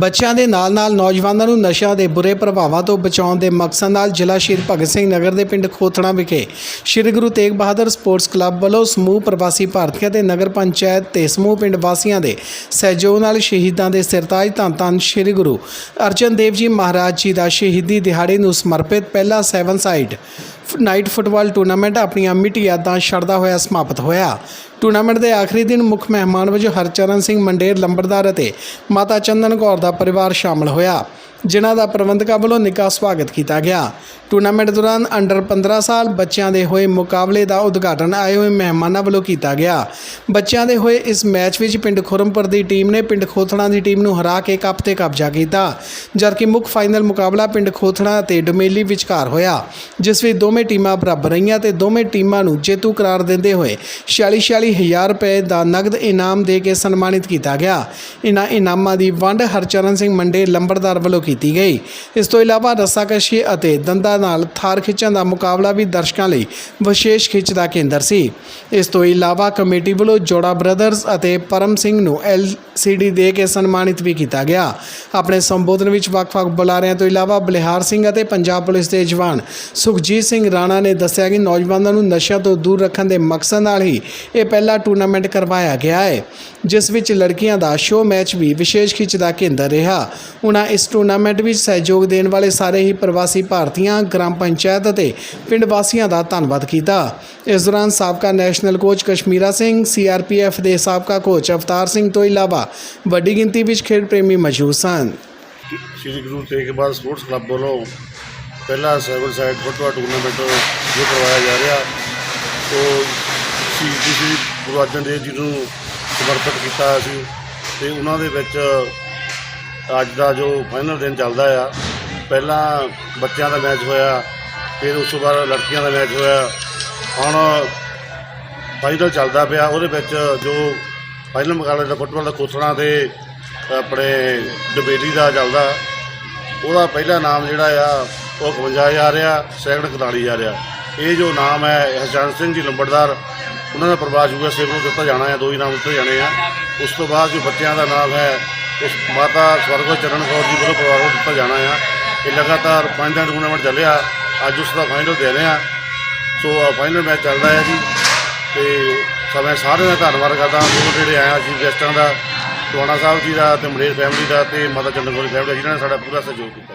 ਬੱਚਿਆਂ ਦੇ ਨਾਲ-ਨਾਲ ਨੌਜਵਾਨਾਂ ਨੂੰ ਨਸ਼ਿਆਂ ਦੇ ਬੁਰੇ ਪ੍ਰਭਾਵਾਂ ਤੋਂ ਬਚਾਉਣ ਦੇ ਮਕਸਦ ਨਾਲ ਜ਼ਿਲ੍ਹਾ ਸ਼ਹੀਦ ਭਗਤ ਸਿੰਘ ਨਗਰ ਦੇ ਪਿੰਡ ਖੋਥਣਾ ਵਿਖੇ ਸ੍ਰੀ ਗੁਰੂ ਤੇਗ ਬਹਾਦਰ ਸਪੋਰਟਸ ਕਲੱਬ ਵੱਲੋਂ ਸਮੂਹ ਪ੍ਰਵਾਸੀ ਭਾਰਤੀਆਂ ਤੇ ਨਗਰ ਪੰਚਾਇਤ ਤੇ ਸਮੂਹ ਪਿੰਡ ਵਾਸੀਆਂ ਦੇ ਸਹਿਯੋਗ ਨਾਲ ਸ਼ਹੀਦਾਂ ਦੇ ਸਿਰਤਾਜ ਧੰਨ ਧੰਨ ਸ੍ਰੀ ਗੁਰੂ ਅਰਜਨ ਦੇਵ ਜੀ ਮਹਾਰਾਜ ਜੀ ਦਾ ਸ਼ਹੀਦੀ ਦਿਹਾੜੇ ਨੂੰ ਸਮਰਪਿਤ ਪਹਿਲਾ 7 ਸਾਈਡ ਨਾਈਟ ਫੁੱਟਬਾਲ ਟੂਰਨਾਮੈਂਟ ਆਪਣੀਆਂ ਮਿੱਟੀ ਯਾਦਾਂ ਛੱਡਦਾ ਹੋਇਆ ਸਮਾਪਤ ਹੋਇਆ। ਟੂਰਨਾਮੈਂਟ ਦੇ ਆਖਰੀ ਦਿਨ ਮੁੱਖ ਮਹਿਮਾਨ ਵਜੋਂ ਹਰਚਰਨ ਸਿੰਘ ਮੰਡੇਰ ਲੰਬੜਦਾਰ ਅਤੇ ਮਾਤਾ ਚੰਦਨ ਕੌਰ ਦਾ ਪਰਿਵਾਰ ਸ਼ਾਮਲ ਹੋਇਆ। ਜਿਨ੍ਹਾਂ ਦਾ ਪ੍ਰਬੰਧਕਾਂ ਵੱਲੋਂ ਨਿੱਘਾ ਸਵਾਗਤ ਕੀਤਾ ਗਿਆ। ਟੂਰਨਾਮੈਂਟ ਦੌਰਾਨ ਅੰਡਰ 15 ਸਾਲ ਬੱਚਿਆਂ ਦੇ ਹੋਏ ਮੁਕਾਬਲੇ ਦਾ ਉਦਘਾਟਨ ਆਏ ਹੋਏ ਮਹਿਮਾਨਾਂ ਵੱਲੋਂ ਕੀਤਾ ਗਿਆ। ਬੱਚਿਆਂ ਦੇ ਹੋਏ ਇਸ ਮੈਚ ਵਿੱਚ ਪਿੰਡ ਖੁਰਮਪੁਰ ਦੀ ਟੀਮ ਨੇ ਪਿੰਡ ਖੋਥਣਾ ਦੀ ਟੀਮ ਨੂੰ ਹਰਾ ਕੇ ਕੱਪ ਤੇ ਕਬਜ਼ਾ ਕੀਤਾ, ਜਦਕਿ ਮੁੱਖ ਫਾਈਨਲ ਮੁਕਾਬਲਾ ਪਿੰਡ ਖੋਥਣਾ ਅਤੇ ਡੁਮੇਲੀ ਵਿਚਕਾਰ ਹੋਇਆ, ਜਿਸ ਵਿੱਚ ਦੋਵੇਂ ਟੀਮਾਂ ਬਰਾਬਰ ਰਹੀਆਂ ਤੇ ਦੋਵੇਂ ਟੀਮਾਂ ਨੂੰ ਜੇਤੂ ਕਰਾਰ ਦਿੰਦੇ ਹੋਏ 46 ਹਜ਼ਾਰ ਰੁਪਏ ਦਾ ਨਗਦ ਇਨਾਮ ਦੇ ਕੇ ਸਨਮਾਨਿਤ ਕੀਤਾ ਗਿਆ। ਇਨ੍ਹਾਂ ਇਨਾਮਾਂ ਦੀ ਵੰਡ ਹਰਚਰਨ ਸਿੰਘ ਮੰਡੇ ਲੰਬੜਦਾਰ ਵੱਲੋਂ ਕੀਤੀ ਗਈ। ਇਸ ਤੋਂ ਇਲਾਵਾ ਰੱਸਾਕਸ਼ੀ ਅਤੇ ਦੰਦਾਂ ਨਾਲ ਥਾਰ ਖਿੱਚਣ ਦਾ ਮੁਕਾਬਲਾ ਵੀ ਦਰਸ਼ਕਾਂ ਲਈ ਵਿਸ਼ੇਸ਼ ਖਿੱਚ ਦਾ ਕੇਂਦਰ ਸੀ। ਇਸ ਤੋਂ ਇਲਾਵਾ ਕਮੇਟੀ ਵੱਲੋਂ ਜੋੜਾ ਬ੍ਰਦਰਜ਼ ਅਤੇ ਪਰਮ ਸਿੰਘ ਨੂੰ ਐਲਸੀਡੀ ਦੇ ਕੇ ਸਨਮਾਨਿਤ ਵੀ ਕੀਤਾ ਗਿਆ। ਆਪਣੇ ਸੰਬੋਧਨ ਵਿੱਚ ਵੱਖ-ਵੱਖ ਬੁਲਾਰਿਆਂ ਤੋਂ ਇਲਾਵਾ ਬਲਿਹਾਰ ਸਿੰਘ ਅਤੇ ਪੰਜਾਬ ਪੁਲਿਸ ਦੇ ਜਵਾਨ ਸੁਖਜੀਤ ਸਿੰਘ ਰਾਣਾ ਨੇ ਦੱਸਿਆ ਕਿ ਨੌਜਵਾਨਾਂ ਨੂੰ ਨਸ਼ਿਆਂ ਤੋਂ ਦੂਰ ਰੱਖਣ ਦੇ ਮਕਸਦ ਨਾਲ ਹੀ ਇਹ ਪਹਿਲਾ ਟੂਰਨਾਮੈਂਟ ਕਰਵਾਇਆ ਗਿਆ ਹੈ, ਜਿਸ ਵਿੱਚ ਲੜਕੀਆਂ ਦਾ ਸ਼ੋਅ ਮੈਚ ਵੀ ਵਿਸ਼ੇਸ਼ ਖਿੱਚ ਦਾ ਕੇਂਦਰ ਰਿਹਾ। ਉਹਨਾਂ ਇਸ ਟੂਰਨਾਮੈਂਟ ਵਿੱਚ ਸਹਿਯੋਗ ਦੇਣ ਵਾਲੇ ਸਾਰੇ ਹੀ ਪ੍ਰਵਾਸੀ ਭਾਰਤੀਆਂ, ਗ੍ਰਾਮ ਪੰਚਾਇਤ ਅਤੇ ਪਿੰਡ ਵਾਸੀਆਂ ਦਾ ਧੰਨਵਾਦ ਕੀਤਾ। ਇਸ ਦੌਰਾਨ ਸਾਬਕਾ national coach Kashmira Singh, CRPF ਦੇ ਸਾਬਕਾ ਕੋਚ ਅਵਤਾਰ ਸਿੰਘ ਤੋਂ ਇਲਾਵਾ ਵੱਡੀ ਗਿਣਤੀ ਵਿੱਚ ਖੇਡ ਪ੍ਰੇਮੀ ਮੌਜੂਦ ਸਨ। ਸ਼੍ਰੀ ਗੁਰੂ ਤੇਗ ਬਹਾਦਰ ਸਪੋਰਟਸ ਕਲੱਬ ਵੱਲੋਂ ਪਹਿਲਾ ਸੈਵਨ ਸਾਈਡ ਫੁੱਟਬਾਲ ਟੂਰਨਾਮੈਂਟ ਜੋ ਕਰਵਾਇਆ ਜਾ ਰਿਹਾ ਤੋਂ ਸ਼ਹੀਦੀ ਸ੍ਰੀ ਗੁਰੂ ਅਰਜਨ ਦੇਵ ਜੀ ਨੂੰ ਸਮਰਪਿਤ ਕੀਤਾ ਸੀ ਤੇ ਉਹਨਾਂ ਦੇ ਵਿੱਚ ਅੱਜ ਦਾ ਜੋ ਫਾਈਨਲ ਦਿਨ ਚੱਲਦਾ ਆ, ਪਹਿਲਾਂ ਬੱਚਿਆਂ ਦਾ ਮੈਚ ਹੋਇਆ, ਫਿਰ ਉਸ ਤੋਂ ਬਾਅਦ ਲੜਕੀਆਂ ਦਾ ਮੈਚ ਹੋਇਆ। ਹੁਣ ਫਾਈਨਲ ਚੱਲਦਾ ਪਿਆ, ਉਹਦੇ ਵਿੱਚ ਜੋ ਫਾਈਨਲ ਮੁਕਾਬਲੇ ਦਾ ਫੁੱਟਬਾਲ ਦਾ ਕੋਸਣਾ ਤੇ ਆਪਣੇ ਡਬੇਲੀ ਦਾ ਚੱਲਦਾ, ਉਹਦਾ ਪਹਿਲਾ ਨਾਮ ਜਿਹੜਾ ਆ, ਉਹ 51000 ਆ ਸੈਕੰਡ 41000 ਆ। ਇਹ ਜੋ ਨਾਮ ਹੈ ਹਰਚਰਨ ਸਿੰਘ ਜੀ ਲੰਬੜਦਾਰ, ਉਹਨਾਂ ਦਾ ਪ੍ਰਵਾਸ ਯੂਐਸ ਸੇਵ ਨੂੰ ਦਿੱਤਾ ਜਾਣਾ ਹੈ ਦੋ ਹੀ ਨਾਮ ਦਿੱਤੇ ਜਾਣੇ ਆ। ਉਸ ਤੋਂ ਬਾਅਦ ਜੋ ਬੱਚਿਆਂ ਦਾ ਨਾਮ ਹੈ ਉਸ ਮਾਤਾ ਸਵਰਗੋ ਚਰਨ ਕੌਰ ਜੀ ਵੱਲੋਂ ਪਰਿਵਾਰ ਨੂੰ ਦਿੱਤਾ ਜਾਣਾ ਆ। ਇਹ ਲਗਾਤਾਰ ਪੰਜ ਦਿਨ ਟੂਰਨਾਮੈਂਟ ਚੱਲਿਆ। ਅੱਜ ਉਸ ਦਾ ਫਾਈਨਲ ਦੇ ਰਹੇ ਆ। ਸੋ ਫਾਈਨਲ ਮੈਚ ਚੱਲਦਾ ਹੈ ਜੀ। ਤੇ ਸਭ ਸਾਰਿਆਂ ਦਾ ਧੰਨਵਾਦ ਕਰਦਾ ਜੋ ਜਿਹੜੇ ਆਇਆ ਸੀ ਗੈਸਟਾਂ ਦਾ ਟੋਣਾ ਸਾਹਿਬ ਜੀ ਦਾ ਤੇ ਮਲੇਰ ਫੈਮਿਲੀ ਦਾ ਤੇ ਮਾਤਾ ਚੰਦਨ ਕੌਰ ਫੈਮਿਲੀ ਦਾ ਜਿਨ੍ਹਾਂ ਨੇ ਸਾਡਾ ਪੂਰਾ ਸਹਿਯੋਗ ਕੀਤਾ।